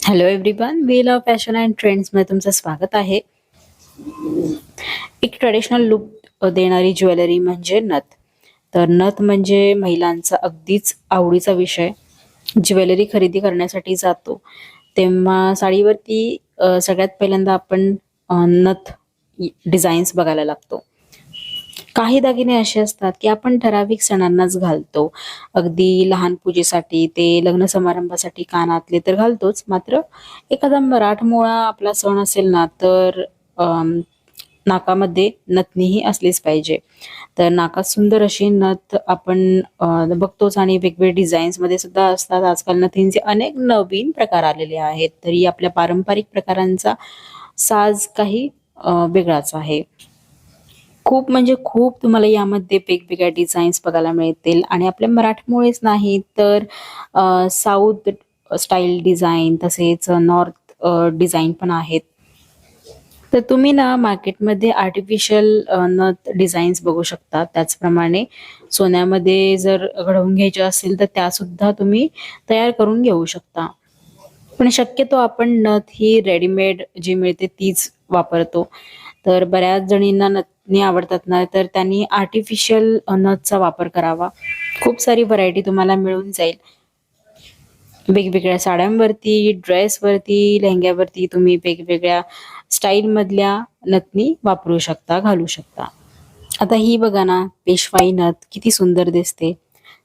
Hello everyone we love fashion and ट्रेंड्समध्ये तुमचं स्वागत आहे. एक ट्रेडिशनल लुक देणारी ज्वेलरी म्हणजे नथ. तर नथ म्हणजे महिलांचा अगदीच आवडीचा विषय. ज्वेलरी खरेदी करण्यासाठी जातो. तेव्हा साडीवरती सगळ्यात पहिल्यांदा आपण नथ डिझाईन्स बघायला लागतो. काही दागिने असे असतात की आपण ठराविक सणांनाच घालतो. अगदी लहान पूजेसाठी ते लग्न समारंभासाठी कानातले तर घालतोच. मात्र एखादा मराठमोळा आपला सण असेल ना तर नाकामध्ये नथनीही असलीच पाहिजे. तर नाकात सुंदर अशी नथ आपण बघतोच आणि वेगवेगळे डिझाईन्समध्ये सुद्धा असतात. आजकाल नथींचे अनेक नवीन प्रकार आलेले आहेत. तरी आपल्या पारंपरिक प्रकारांचा साज काही वेगळाच आहे. खूप म्हणजे खूप तुम्हाला यामध्ये वेगवेगळ्या डिझाईन्स बघायला मिळतील. आणि आपल्या मराठमोळेच नाही तर साऊथ स्टाईल डिझाईन तसेच नॉर्थ डिझाईन पण आहेत. तर तुम्ही ना मार्केटमध्ये आर्टिफिशियल नथ डिझाईन्स बघू शकता. त्याचप्रमाणे सोन्यामध्ये जर घडवून घ्यायचे असेल तर त्या सुद्धा तुम्ही तयार करून घेऊ शकता. पण शक्यतो आपण नथ ही रेडीमेड जी मिळते तीच वापरतो. तर बऱ्याच जणींना नथनी आवडतात ना तर त्यांनी आर्टिफिशियल नथचा वापर करावा. खूप सारी व्हरायटी तुम्हाला मिळून जाईल. वेगवेगळ्या साड्यांवरती ड्रेसवरती लेहंग्यावरती तुम्ही वेगवेगळ्या स्टाईलमधल्या नथनी वापरू शकता घालू शकता. आता ही बघा ना पेशवाई नथ किती सुंदर दिसते.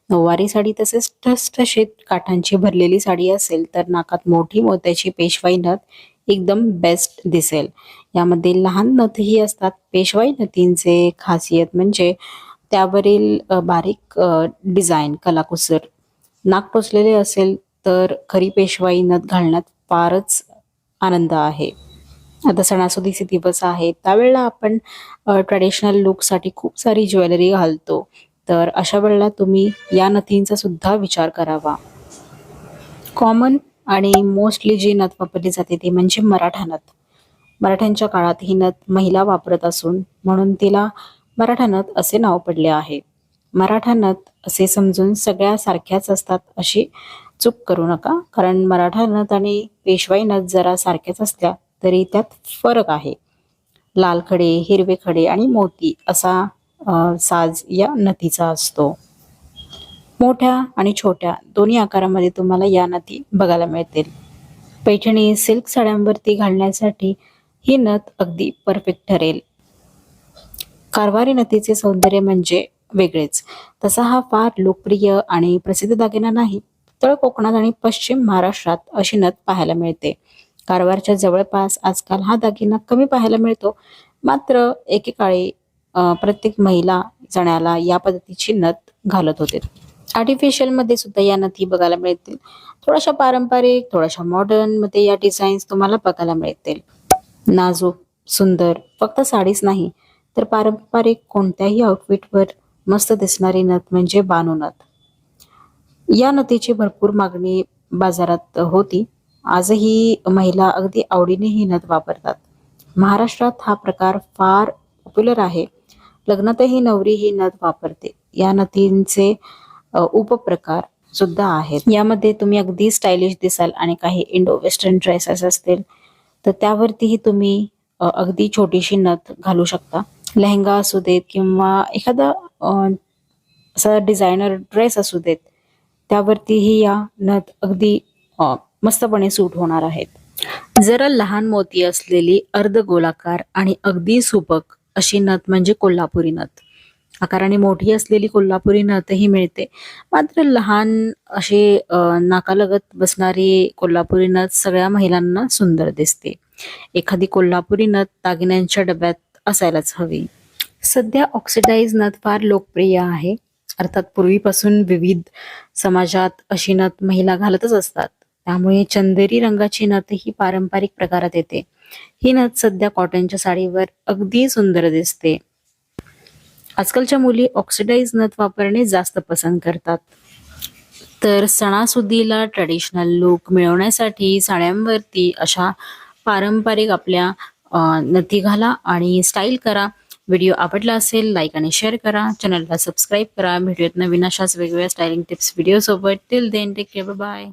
नऊवारी साडी तसेच ठसठशीत काठांची भरलेली साडी असेल तर नाकात मोठी मोत्याची पेशवाई नथ एकदम बेस्ट दिसेल. यामध्ये लहान नथही असतात पेशवाई नथींचे खासियत म्हणजे त्यावरील बारीक डिझाईन कलाकुसर. नाक टोचलेले असेल तर खरी पेशवाई नथ घालण्यात फारच आनंद आहे. आता सणासुदीचे दिवस आहे त्यावेळेला आपण ट्रॅडिशनल लुकसाठी खूप सारी ज्वेलरी घालतो. तर अशा वेळेला तुम्ही या नथींचा सुद्धा विचार करावा. कॉमन आणि मोस्टली जी नथ वापरली जाते ती म्हणजे मराठा नथ. मराठ्यांच्या काळात ही नथ महिला वापरत असून म्हणून तिला मराठा नथ असे नाव पडले आहे. मराठा नथ असे समजून सगळ्या सारख्याच असतात अशी चूक करू नका. कारण मराठा नथ आणि पेशवाई नथ जरा सारख्याच असल्या तरी त्यात फरक आहे. लाल खडे हिरवे खडे आणि मोती असा साज या नथीचा असतो. मोठ्या आणि छोट्या दोन्ही आकारामध्ये तुम्हाला या नथी बघायला मिळतील. पैठणी सिल्क साड्यांवरती घालण्यासाठी ही नथ अगदी परफेक्ट ठरेल. कारवारी नथीचे सौंदर्य म्हणजे वेगळेच. तसा हा फार लोकप्रिय आणि प्रसिद्ध दागिना नाही तर कोकणात आणि पश्चिम महाराष्ट्रात अशी नथ पाहायला मिळते. कारवारच्या जवळपास आजकाल हा दागिना कमी पाहायला मिळतो. मात्र एकेकाळी प्रत्येक महिला जण्याला या पद्धतीची नथ घालत होते. आर्टिफिशियलमध्ये सुद्धा या नथी बघायला मिळतील. थोड्याशा पारंपरिक थोड्याशा मॉडर्नमध्ये या डिझाईन्स तुम्हाला बघायला मिळतील. नाजूक सुंदर फक्त साडीच नाही तर पारंपरिक कोणत्याही आउटफिटवर मस्त दिसणारी नथ म्हणजे बानू नथ. या नथीची भरपूर मागणी बाजारात होती. आजही महिला अगदी आवडीने ही नथ वापरतात. महाराष्ट्रात हा प्रकार फार पॉप्युलर आहे. लग्नातही नवरी ही नथ वापरते. या नथींचे उपप्रकार सुद्धा आहेत. यामध्ये तुम्ही अगदी स्टायलिश दिसाल आणि काही इंडो वेस्टर्न ड्रेसेस असतील तर त्यावरतीही तुम्ही अगदी छोटीशी नथ घालू शकता. लेहंगा असू देत किंवा एखादा असा डिझायनर ड्रेस असू देत त्यावरतीही या नथ अगदी मस्तपणे सूट होणार आहेत. जरा लहान मोती असलेली अर्ध गोलाकार आणि अगदी सुपक अशी नथ म्हणजे कोल्हापुरी नथ. आकाराने मोठी असलेली कोल्हापुरी नथही मिळते. मात्र लहान असे नाकालगत बसणारी कोल्हापुरी नथ सगळ्या महिलांना सुंदर दिसते. एखादी कोल्हापुरी नथ दागिन्यांच्या डब्यात असायलाच हवी. सध्या ऑक्सिडाईज नथ फार लोकप्रिय आहे. अर्थात पूर्वीपासून विविध समाजात अशी नथ महिला घालतच असतात. त्यामुळे चंदेरी रंगाची नथ ही पारंपरिक प्रकारात येते. ही नथ सध्या कॉटनच्या साडीवर अगदी सुंदर दिसते. आजकालच्या मुली ऑक्सिडाइज नथ वापरणे जास्त पसंत करतात. तर सणासुदीला ट्रेडिशनल लुक मिळवण्यासाठी साड्यांवरती अशा पारंपरिक आपल्या नथी घाला आणि स्टाईल करा. व्हिडिओ आवडला असेल लाईक आणि शेअर करा. चॅनलला सबस्क्राईब करा. व्हिडिओत नवीन अशाच वेगवेगळ्या styling tips व्हिडिओसोबत till then take care bye